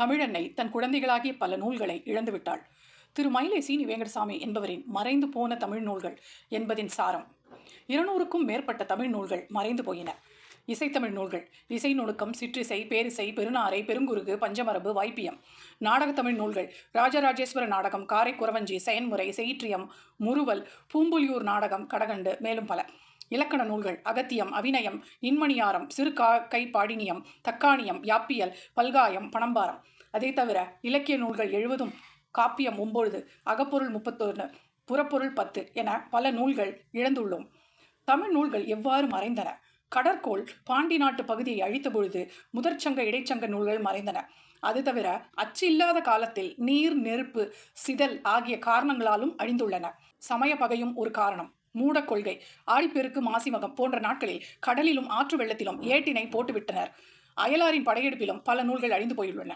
தமிழன்னை தன் குழந்தைகளாகிய பல நூல்களை இழந்துவிட்டாள். திரு. மயிலை சீனி வேங்கடசாமி என்பவரின் மறைந்து போன தமிழ் நூல்கள் என்பதின் சாரம். இருநூறுக்கும் மேற்பட்ட தமிழ் நூல்கள் மறைந்து போயின. இசைத்தமிழ் நூல்கள் இசை நுணுக்கம் சிற்றிசை பேரிசை பெருநாரை பெருங்குருகு பஞ்சமரபு வைப்பியம் நாடகத்தமிழ் நூல்கள் ராஜராஜேஸ்வர நாடகம் காரைக்குறவஞ்சி செயன்முறை செயிற்றியம் முறுவல் பூம்புலியூர் நாடகம் கடகண்டு மேலும் பல. இலக்கண நூல்கள் அகத்தியம் அவிநயம் இன்மணியாரம் சிறு கா கை பாடினியம் தக்காணியம் யாப்பியல் பல்காயம் பணம்பாரம் அதை தவிர இலக்கிய நூல்கள் எழுவதும் காப்பியம் ஒம்பொழுது அகப்பொருள் முப்பத்தொன்று புறப்பொருள் பத்து என பல நூல்கள் இழந்துள்ளோம் தமிழ் நூல்கள் எவ்வாறு மறைந்தன? கடற்கோள் பாண்டி நாட்டு பகுதியை அழித்த பொழுது முதற்சங்க இடைச்சங்க நூல்கள் மறைந்தன. அது தவிர அச்சு இல்லாத காலத்தில் நீர் நெருப்பு சிதல் ஆகிய காரணங்களாலும் அழிந்துள்ளன. சமய பகையும் ஒரு காரணம். மூடக் கொள்கை ஆடிப்பெருக்கு மாசிமகம் போன்ற நாட்களில் கடலிலும் ஆற்று வெள்ளத்திலும் ஏட்டினை போட்டுவிட்டனர். அயலாரின் படையெடுப்பிலும் பல நூல்கள் அழிந்து போயுள்ளன.